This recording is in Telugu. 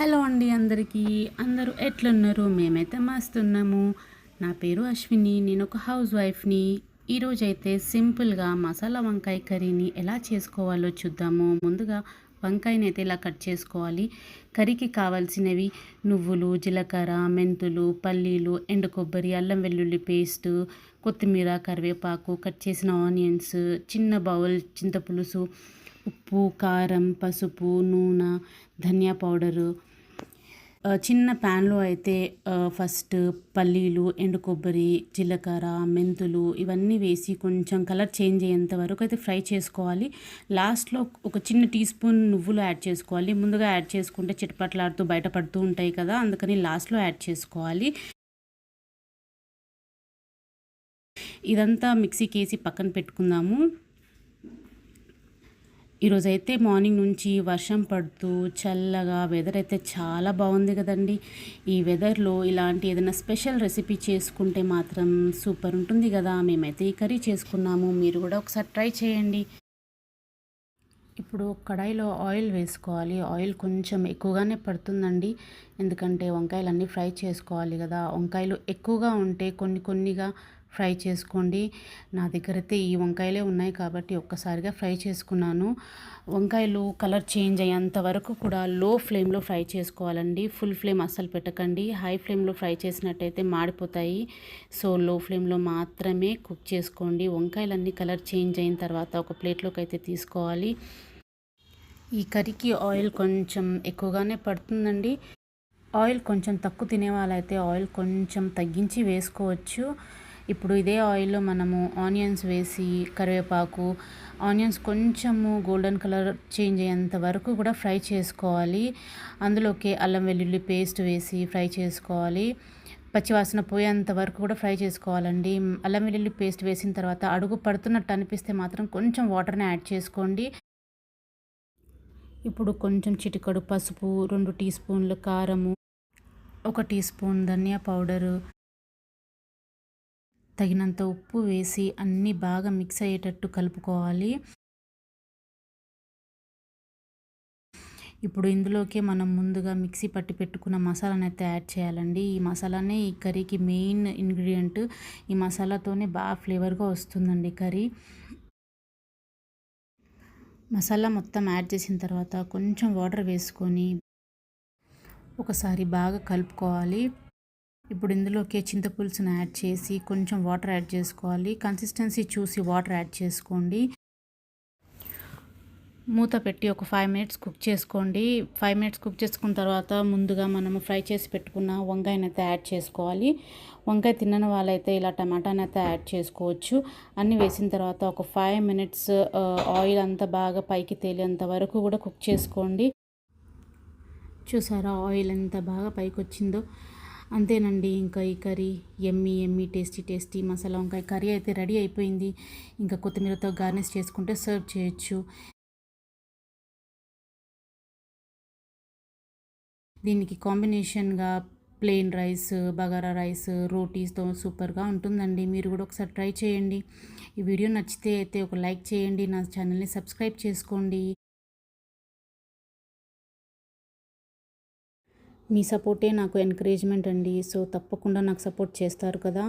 హలో అండి అందరికీ. అందరూ ఎట్లున్నారు? మేమైతే మస్తున్నాము. నా పేరు అశ్విని. నేను ఒక హౌస్ వైఫ్ని. ఈరోజైతే సింపుల్గా మసాలా వంకాయ కర్రీని ఎలా చేసుకోవాలో చూద్దాము. ముందుగా వంకాయని అయితే ఇలా కట్ చేసుకోవాలి. కర్రీకి కావాల్సినవి నువ్వులు జీలకర్ర మెంతులు పల్లీలు ఎండు కొబ్బరి అల్లం వెల్లుల్లి పేస్ట్ కొత్తిమీర కరివేపాకు కట్ చేసిన ఆనియన్స్ చిన్న బౌల్ చింతపులుసు ఉప్పు కారం పసుపు నూనె ధనియా పౌడరు చిన్న ప్యాన్లో అయితే ఫస్ట్ పల్లీలు ఎండు కొబ్బరి జీలకర్ర మెంతులు ఇవన్నీ వేసి కొంచెం కలర్ చేంజ్ అయ్యేంత వరకు అయితే ఫ్రై చేసుకోవాలి. లాస్ట్లో ఒక చిన్న టీ స్పూన్ నువ్వులు యాడ్ చేసుకోవాలి. ముందుగా యాడ్ చేసుకుంటే చిటపట్లాడుతూ బయటపడుతూ ఉంటాయి కదా అందుకని లాస్ట్లో యాడ్ చేసుకోవాలి. ఇదంతా మిక్సీకి వేసి పక్కన పెట్టుకుందాము. ఈరోజైతే మార్నింగ్ నుంచి వర్షం పడుతూ చల్లగా వెదర్ అయితే చాలా బాగుంది కదండి. ఈ వెదర్లో ఇలాంటి ఏదైనా స్పెషల్ రెసిపీ చేసుకుంటే మాత్రం సూపర్ ఉంటుంది కదా. మేమైతే ఈ కర్రీ చేసుకున్నాము. మీరు కూడా ఒకసారి ట్రై చేయండి. ఇప్పుడు కడాయిలో ఆయిల్ వేసుకోవాలి. ఆయిల్ కొంచెం ఎక్కువగానే పడుతుందండి. ఎందుకంటే వంకాయలు అన్నీ ఫ్రై చేసుకోవాలి కదా. వంకాయలు ఎక్కువగా ఉంటే కొన్ని కొన్నిగా ఫ్రై చేసుకోండి. నా దగ్గర అయితే ఈ వంకాయలే ఉన్నాయి కాబట్టి ఒక్కసారిగా ఫ్రై చేసుకున్నాను. వంకాయలు కలర్ చేంజ్ అయ్యేంత వరకు కూడా లో ఫ్లేమ్లో ఫ్రై చేసుకోవాలండి. ఫుల్ ఫ్లేమ్ అస్సలు పెట్టకండి. హై ఫ్లేమ్లో ఫ్రై చేసినట్టయితే మాడిపోతాయి. సో లో ఫ్లేమ్లో మాత్రమే కుక్ చేసుకోండి. వంకాయలన్నీ కలర్ చేంజ్ అయిన తర్వాత ఒక ప్లేట్లోకి అయితే తీసుకోవాలి. ఈ కర్రీకి ఆయిల్ కొంచెం ఎక్కువగానే పడుతుందండి. ఆయిల్ కొంచెం తక్కువ తినే వాళ్ళైతే ఆయిల్ కొంచెం తగ్గించి వేసుకోవచ్చు. ఇప్పుడు ఇదే ఆయిల్లో మనము ఆనియన్స్ వేసి కరివేపాకు ఆనియన్స్ కొంచెము గోల్డెన్ కలర్ చేంజ్ అయ్యేంత వరకు కూడా ఫ్రై చేసుకోవాలి. అందులోకి అల్లం వెల్లుల్లి పేస్ట్ వేసి ఫ్రై చేసుకోవాలి. పచ్చివాసన పోయేంత వరకు కూడా ఫ్రై చేసుకోవాలండి. అల్లం వెల్లుల్లి పేస్ట్ వేసిన తర్వాత అడుగు పడుతున్నట్టు అనిపిస్తే మాత్రం కొంచెం వాటర్ని యాడ్ చేసుకోండి. ఇప్పుడు కొంచెం చిటికడు పసుపు రెండు టీ స్పూన్లు కారము ఒక టీ స్పూన్ ధనియా పౌడరు తగినంత ఉప్పు వేసి అన్నీ బాగా మిక్స్ అయ్యేటట్టు కలుపుకోవాలి. ఇప్పుడు ఇందులోకి మనం ముందుగా మిక్సీ పట్టి పెట్టుకున్న మసాలాని అయితే యాడ్ చేయాలండి. ఈ మసాలానే ఈ కర్రీకి మెయిన్ ఇంగ్రీడియంట్. ఈ మసాలాతోనే బాగా ఫ్లేవర్గా వస్తుందండి కర్రీ. మసాలా మొత్తం యాడ్ చేసిన తర్వాత కొంచెం వాటర్ వేసుకొని ఒకసారి బాగా కలుపుకోవాలి. ఇప్పుడు ఇందులోకి చింతపులుసును యాడ్ చేసి కొంచెం వాటర్ యాడ్ చేసుకోవాలి. కన్సిస్టెన్సీ చూసి వాటర్ యాడ్ చేసుకోండి. మూత పెట్టి ఒక ఫైవ్ మినిట్స్ కుక్ చేసుకోండి. ఫైవ్ మినిట్స్ కుక్ చేసుకున్న తర్వాత ముందుగా మనము ఫ్రై చేసి పెట్టుకున్న వంకాయనైతే అయితే యాడ్ చేసుకోవాలి. వంకాయ తిన్నని వాళ్ళైతే ఇలా టమాటాని అయితే యాడ్ చేసుకోవచ్చు. అన్నీ వేసిన తర్వాత ఒక ఫైవ్ మినిట్స్ ఆయిల్ అంతా బాగా పైకి తేలేంత వరకు కూడా కుక్ చేసుకోండి. చూసారా ఆయిల్ ఎంత బాగా పైకి వచ్చిందో అంతేనండి ఇంకా ఈ curry yummy yummy tasty tasty masala వంకాయ కర్రీ అయితే రెడీ అయిపోయింది. ఇంకా కొత్తిమీరతో గార్నిష్ చేసుకుంటే సర్వ్ చేయొచ్చు. దీనికి కాంబినేషన్గా ప్లెయిన్ రైస్ బగారా రైస్ రోటీస్తో సూపర్గా ఉంటుందండి. మీరు కూడా ఒకసారి ట్రై చేయండి. ఈ వీడియో నచ్చితే అయితే ఒక లైక్ చేయండి. నా ఛానల్ని సబ్స్క్రైబ్ చేసుకోండి. మీ సపోర్టే నాకు ఎంకరేజ్మెంట్ అండి. సో తప్పకుండా నాకు సపోర్ట్ చేస్తారు కదా.